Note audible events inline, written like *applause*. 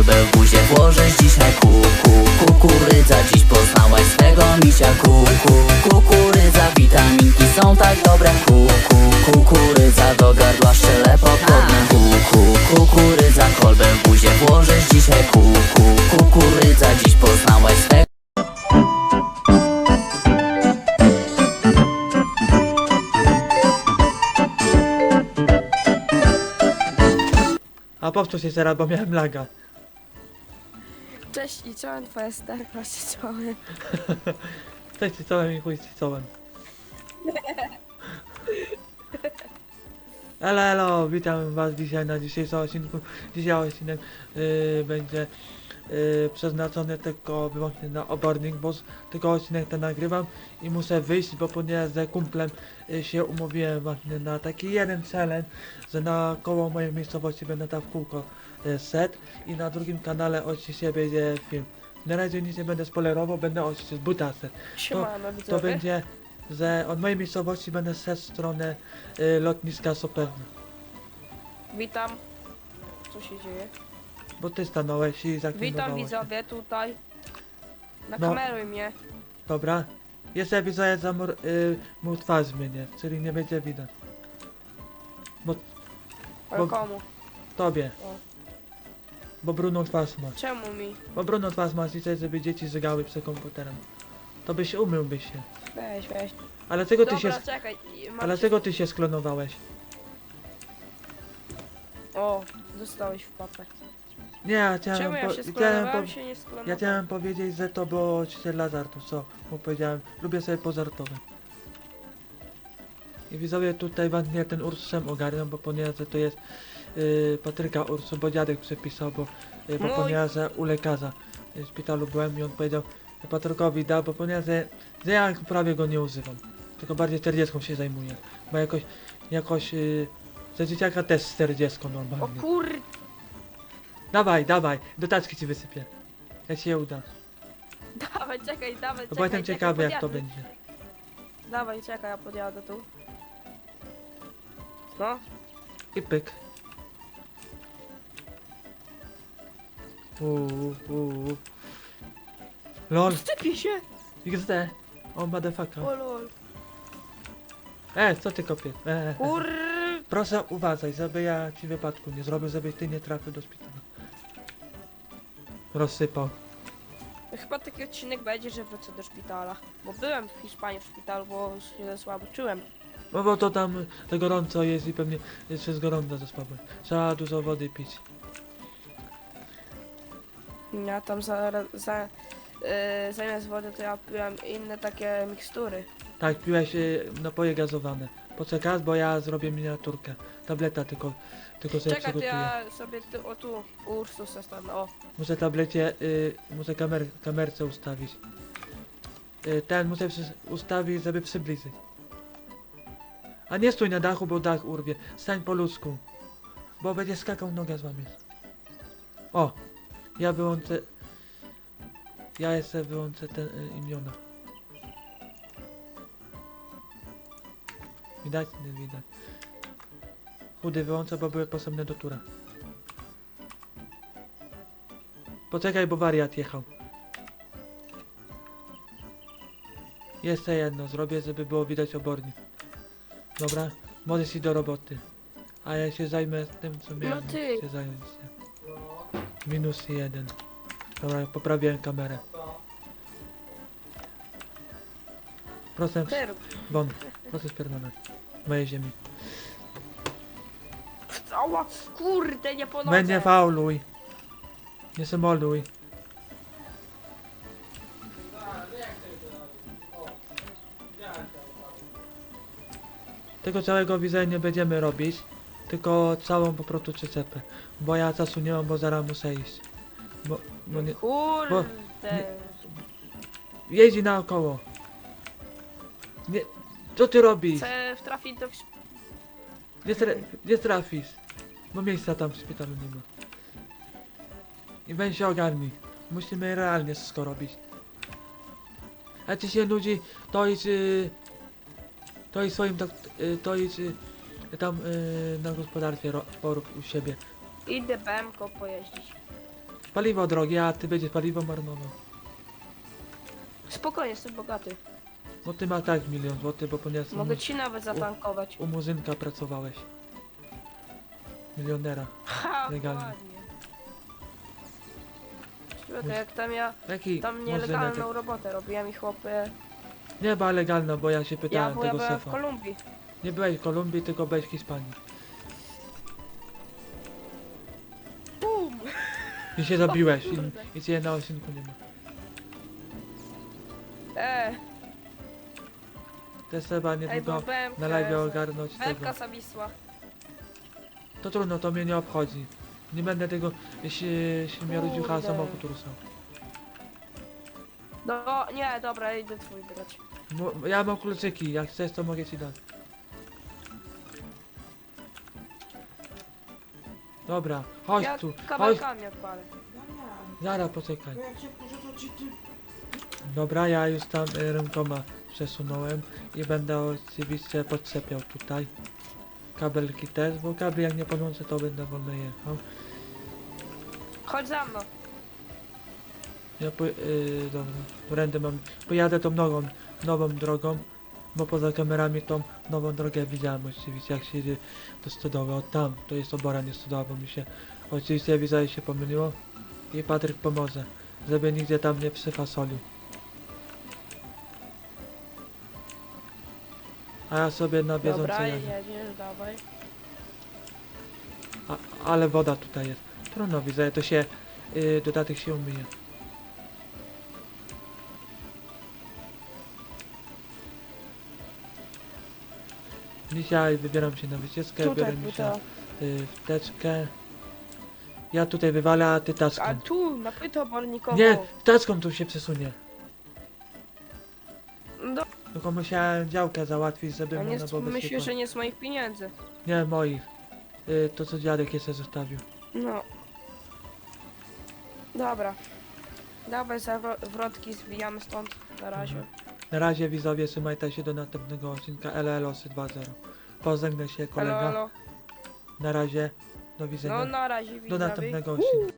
kolbę w buzie włożysz dzisiaj ku, ku, kukurydza Dziś poznałaś swego misia. Ku, ku, kukurydza Witaminki są tak dobre. Ku, ku, kukurydza Do gardła szczele pokorne ku, ku, kukurydza Kolbę w buzie włożysz dzisiaj ku, ku, kukurydza Dziś poznałaś swego A powtórz jeszcze raz, bo miałem laga. Cześć i czołem, twoja starka się czołem. *laughs* Cześć ci czołem i chuj ci czołem. *laughs* Elo, elo, witam was dzisiaj na dzisiejszym odcinku. Dzisiaj odcinek yy, będzie yy, przeznaczony tylko wyłącznie na obornik, bo tylko odcinek ten nagrywam i muszę wyjść, bo ponieważ z kumplem yy, się umówiłem właśnie na taki jeden challenge, że na koło mojej miejscowości będę tam w kółko yy, set i na drugim kanale oczywiście będzie film. Na razie nic nie będę spoilerował, będę oczywiście z butasem. Siemano, To widzowie. będzie, że od mojej miejscowości będę szedł w stronę y, lotniska Soperna. Witam. Co się dzieje? Bo ty stanąłeś i Witam zaklinowałeś. widzowie tutaj. No. Nakameruj mnie. Dobra. Jeszcze widzowie zamur, y, mu twarz zmienię, czyli nie będzie widać. Ale Bo- komu? Tobie. O. Bo Bruno twarz masz. Czemu mi? Bo Bruno twarz masz i chcesz, żeby dzieci żygały przed komputerem. To byś umyłbyś się. Weź, weź. Ale czego ty Dobra, się... czekaj. i Ale czego ty się sklonowałeś? O, dostałeś w papę. Nie, ja chciałem, Czemu ja po, się chciałem, po, się nie ja chciałem powiedzieć, że to było ćwiczenie dla co mu powiedziałem. Lubię sobie pozartować. I widzowie tutaj wam nie ten ursem ogarnią, bo ponieważ to jest yy, Patryka Ursu, bo dziadek przepisał, bo, yy, bo Mój. ponieważ że u lekarza yy, w szpitalu byłem i on powiedział że Patrykowi da, bo ponieważ że, że ja prawie go nie używam. Tylko bardziej 40 się zajmuję. Bo jakoś, jakoś yy, za dzieciaka też 40 O normalnie. kur... Dawaj, dawaj, do taczki ci wysypię. Jak się uda. Dawaj, czekaj, dawaj, Bo czekaj. jestem czekaj, ciekawy jak to podjadę. będzie. Dawaj, czekaj, ja podjadę tu. No, I pyk. Uuu, uuu. LOL, sypie się! XD. O, motherfucker. O lol. E, co ty kopiesz? E, e, Kur... e. Proszę uważaj, żeby ja ci wypadku nie zrobił, żeby ty nie trafił do szpitala. Rozsypał. Chyba taki odcinek będzie, że wrócę do szpitala. Bo byłem w Hiszpanii w szpitalu, bo się słabo czułem. No bo to tam to gorąco jest i pewnie jeszcze gorąco ze słabo. Trzeba dużo wody pić. Ja tam za, za, yy, zamiast wody to ja piłem inne takie mikstury. Tak, piłeś y, napoje gazowane. Poczekaj, bo ja zrobię miniaturkę. Tableta tylko, tylko sobie Czekaj, to przygotuję. ja sobie tu, o tu, u Ursusa stanę, o. Muszę tablecie, y, muszę kamer, kamerce ustawić. Y, ten muszę przy, ustawić, żeby przybliżyć. A nie stój na dachu, bo dach urwie. Stań po ludzku. Bo będzie skakał nogę z wami. O! Ja wyłączę... Ja jeszcze wyłączę te y, imiona. Widać? Nie widać. Chudy wyłączę, bo były potrzebne do tura. Poczekaj, bo wariat jechał. Jeszcze jedno zrobię, żeby było widać obornik. Dobra? Możesz iść do roboty. A ja się zajmę tym, co miałem ty. się zająć. Minus jeden. Dobra, poprawiłem kamerę. Ty rób. bon, proszę spierdolać. Mojej ziemi. Ała, kurde, nie po nodze. Będzie fauluj. Nie symoluj. Tego całego widzenia nie będziemy robić, tylko całą po prostu przyczepę. Bo ja czasu nie mam, bo zaraz muszę iść. Bo, bo nie... Kurde. Jeździ naokoło. Nie... Co ty robisz? Chcę trafić do... Nie, tra nie trafisz. Bo miejsca tam w szpitalu nie ma. I weź się ogarnij. Musimy realnie wszystko robić. A ci się nudzi, to idź... Y, to idź swoim... dok- Y, to idź... Y, tam y, na gospodarstwie porób u siebie. Idę BMK pojeździć. Paliwo drogie, a ty będziesz paliwo marnował. Spokojnie, jestem bogaty. Bo ty ma tak milion złotych, bo ponieważ Mogę ci nawet zatankować. u muzynka pracowałeś. Milionera. Ha, legalnie. ładnie. Człowiek, jak tam ja Jaki tam nielegalną robotę robiłem i chłopy... Nie była legalna, bo ja się Ja, pytałem bo ja tego byłem w. Kolumbii. Nie byłeś w Kolumbii, tylko byłeś w Hiszpanii. Bum! I się zabiłeś *laughs* i, i cię na odcinku nie ma. E, Te Seba ej, bo niedługo na live ogarnąć tego. BMK Sabisła. To trudno, to mnie nie obchodzi. Nie będę tego, jeśli, jeśli mnie Kurde. samochód rusał. No, nie, dobra, idę twój grać. Mo- Ja mam kluczyki, jak chcesz to mogę ci dać. Dobra, chodź Ja tu, chodź, kabelkami odpalę. Zara poczekaj. Bo jak się wkurzę, to ci ty... Dobra, ja już tam y, rękoma przesunąłem i będę oczywiście podczepiał tutaj. Kabelki też, bo kabel jak nie podłączę to będę wolno jechał. Chodź za mną. Ja po, yy, dobra, mam, pojadę tą nową, nową drogą, bo poza kamerami tą nową drogę widziałem oczywiście, jak się jedzie do stodoły, od tam, to jest obora, nie stodoła, bo mi się, oczywiście widzę, się pomyliło i Patryk pomoże, żeby nigdzie tam nie przyfasolił. A ja sobie na bieżąco Dobra, jadę. jedziesz, dawaj. A, ale woda tutaj jest. Trudno widzę, to się yy, dodatek się umyje. Dzisiaj wybieram się na wycieczkę, Tutaj, biorę mi się pyta. yy, wteczkę. Ja tutaj wywalę, a ty tacką. A tu, na pyto obornikową. Nie, tacką tu się przesunie. No, Tylko musiałem działkę załatwić, żeby a nie, można było myślisz, bezpiecznie- że nie z moich pieniędzy. Nie, moich. Yy, to co dziadek jeszcze zostawił. No. Dobra. Dawaj za wro- wrotki, zbijamy stąd na razie. Mhm. Na razie widzowie, trzymajcie się do następnego odcinka LLOSy 2.0. Pożegnaj się kolega. Halo, halo. Na razie, do widzenia. No na razie do widzowie. następnego odcinka.